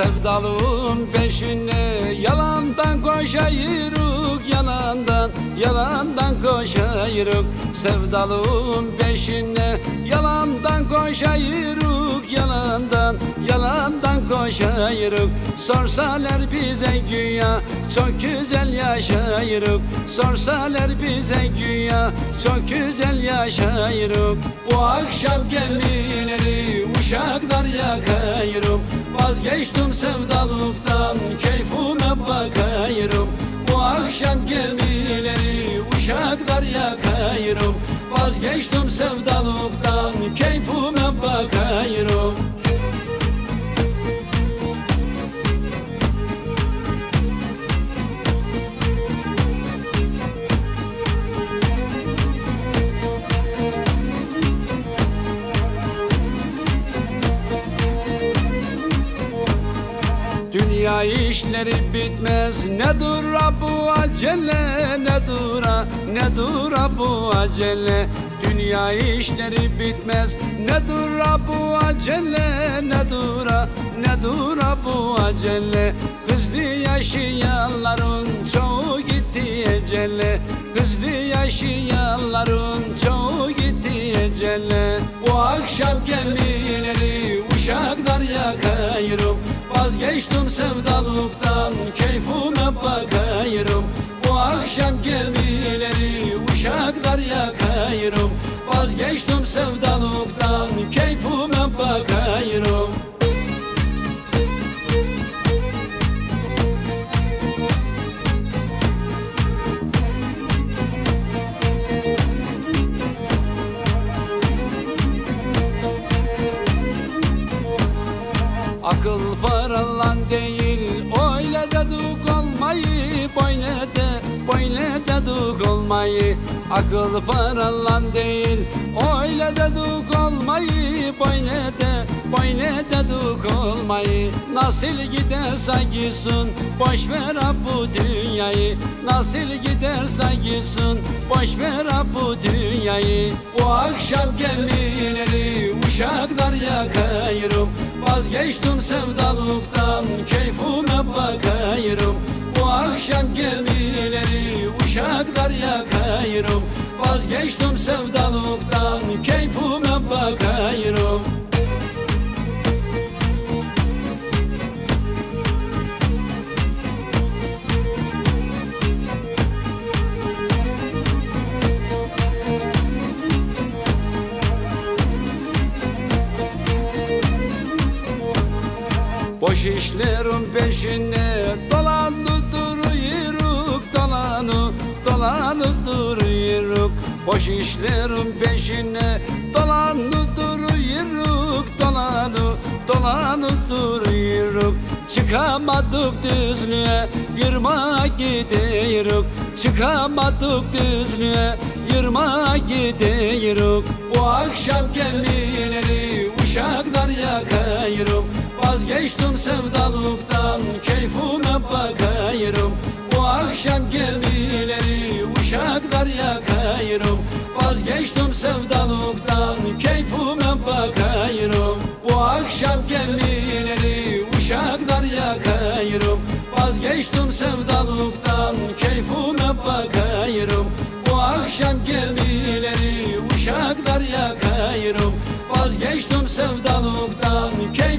Sevdalığın peşinde yalandan koşayırık Yalandan, yalandan koşayırık. Sevdalığın peşinde yalandan koşayırık koşayırık. Sorsalar bize güya çok güzel yaşayırık. Sorsalar bize güya çok güzel yaşayırık. Bu akşam gemileri uşaklar yakayırım Vazgeçtim sevdalıktan keyfime bakayırım Bu akşam gemileri uşaklar yakayırım Vazgeçtim sevdalıktan keyfime bakayırım Dünya işleri bitmez. Ne dura bu acele ne dura ne dura bu acele. Dünya işleri bitmez. Ne dura bu acele ne dura ne dura bu acele. Hızlı yaşayanların çoğu gitti ecele. Hızlı yaşayanların çoğu gitti ecele. Bu akşam gemileri uşaklar yakayırım Vazgeçtim sevdalıktan keyfime bakayırım Bu akşam gemileri uşaklar yakayırım Vazgeçtim sevdalıktan keyfime bakayırım değil. Öyle dedik olmayı Böyle de böyle dedik olmayı. Akıl paralan değil. Öyle dedik olmayı Böyle de böyle dedik olmayı. Nasıl giderse gitsin Boş ver bu dünyayı. Nasıl giderse gitsin Boş ver bu dünyayı. Bu akşam gemileri Uşaklar yakayırım. Vazgeçtim sevdalıktan Keyfime bakayırım. Bu akşam gemileri Uşaklar yakayırım. Vazgeçtim sevdalıktan Keyfime bakayırım Boş işlerin peşinde dolandı duruyoruk dolanı dolanı duruyoruk Boş işlerin peşinde dolandı duruyoruk dolanı dolanı duruyoruk Çıkamadık düzlüğe yırma gidiyoruk Çıkamadık düzlüğe yırma gidiyoruk Bu akşam gemileri uşaklar yakayırım Vazgeçtim sevdalıktan keyfime bakayırım Bu akşam gemileri uşaklar yakayırım Vazgeçtim sevdalıktan keyfime bakayırım Bu akşam gemileri uşaklar yakayırım Vazgeçtim sevdalıktan keyfime bakayırım Bu akşam gemileri uşaklar yakayırım Vazgeçtim sevdalıktan keyfime